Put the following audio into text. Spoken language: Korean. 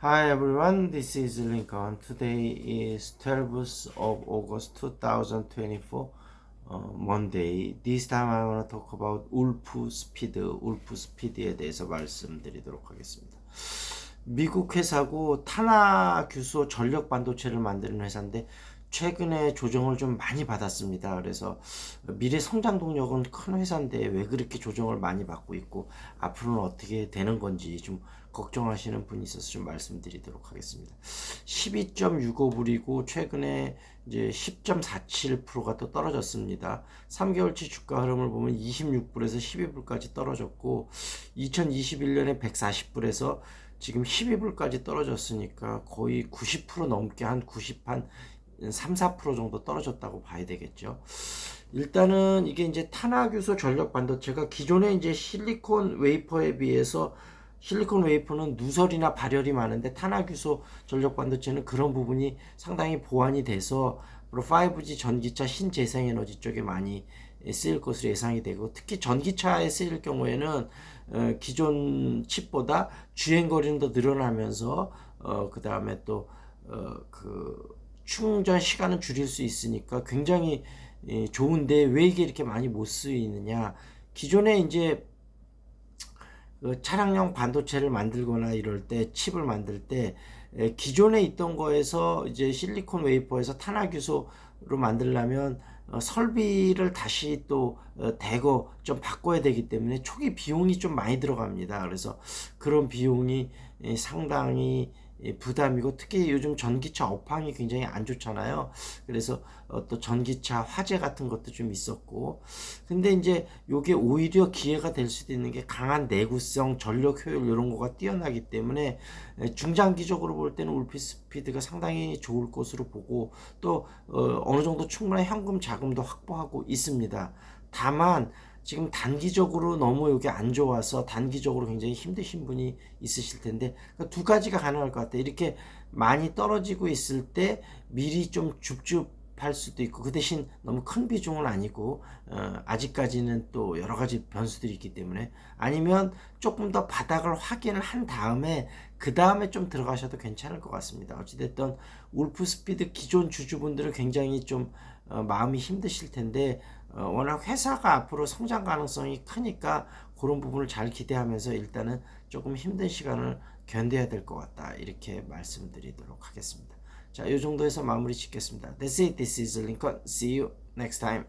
Hi everyone, this is Lincoln. Today is 12th of August 2024, uh, Monday. This time I want to talk about 울프 스피드, 울프 스피드에 대해서 말씀드리도록 하겠습니다. 미국 회사고 타나 규소 전력 반도체를 만드는 회사인데 최근에 조정을 좀 많이 받았습니다. 그래서 미래 성장 동력은 큰 회사인데 왜 그렇게 조정을 많이 받고 있고 앞으로는 어떻게 되는 건지 좀 걱정하시는 분이 있어서 좀 말씀드리도록 하겠습니다. 12.65불이고 최근에 이제 10.47%가 또 떨어졌습니다. 3개월치 주가 흐름을 보면 26불에서 12불까지 떨어졌고 2021년에 140불에서 지금 12불까지 떨어졌으니까 거의 90% 넘게 한 90 한 3, 4% 정도 떨어졌다고 봐야 되겠죠. 일단은 이게 이제 탄화규소 전력 반도체가 기존에 이제 실리콘 웨이퍼에 비해서 실리콘 웨이퍼는 누설이나 발열이 많은데 탄화규소 전력 반도체는 그런 부분이 상당히 보완이 돼서 5G 전기차 신재생에너지 쪽에 많이 쓰일 것으로 예상이 되고 특히 전기차에 쓰일 경우에는 어, 기존 칩보다 주행 거리는 더 늘어나면서 어, 그 다음에 또그 충전 시간은 줄일 수 있으니까 굉장히 예, 좋은데 왜 이게 이렇게 많이 못 쓰이느냐? 기존에 이제 그 차량용 반도체를 만들거나 이럴 때 칩을 만들 때 에, 기존에 있던 거에서 이제 실리콘 웨이퍼에서 탄화규소로 만들려면 어, 설비를 다시 또 어, 대거 좀 바꿔야 되기 때문에 초기 비용이 좀 많이 들어갑니다. 그래서 그런 비용이 에, 상당히 부담이고 특히 요즘 전기차 업황이 굉장히 안 좋잖아요. 그래서 어, 또 전기차 화재 같은 것도 좀 있었고 근데 이제 요게 오히려 기회가 될 수도 있는 게 강한 내구성, 전력 효율 이런 거가 뛰어나기 때문에 중장기적으로 볼 때는 울피 스피드가 상당히 좋을 것으로 보고 또 어, 어느 정도 충분한 현금 자금도 확보하고 있습니다. 다만 지금 단기적으로 너무 여기 안 좋아서 단기적으로 굉장히 힘드신 분이 있으실 텐데 그러니까 두 가지가 가능할 것 같아요. 이렇게 많이 떨어지고 있을 때 미리 좀 줍줍 할 수도 있고 그 대신 너무 큰 비중은 아니고 어, 아직까지는 또 여러 가지 변수들이 있기 때문에 아니면 조금 더 바닥을 확인을 한 다음에 그 다음에 좀 들어가셔도 괜찮을 것 같습니다. 어찌됐든 울프 스피드 기존 주주분들은 굉장히 좀 어, 마음이 힘드실 텐데 어, 워낙 회사가 앞으로 성장 가능성이 크니까 그런 부분을 잘 기대하면서 일단은 조금 힘든 시간을 견뎌야 될 것 같다 이렇게 말씀드리도록 하겠습니다. 자, 이 정도에서 마무리 짓겠습니다. That's it. This is Lincoln. See you next time.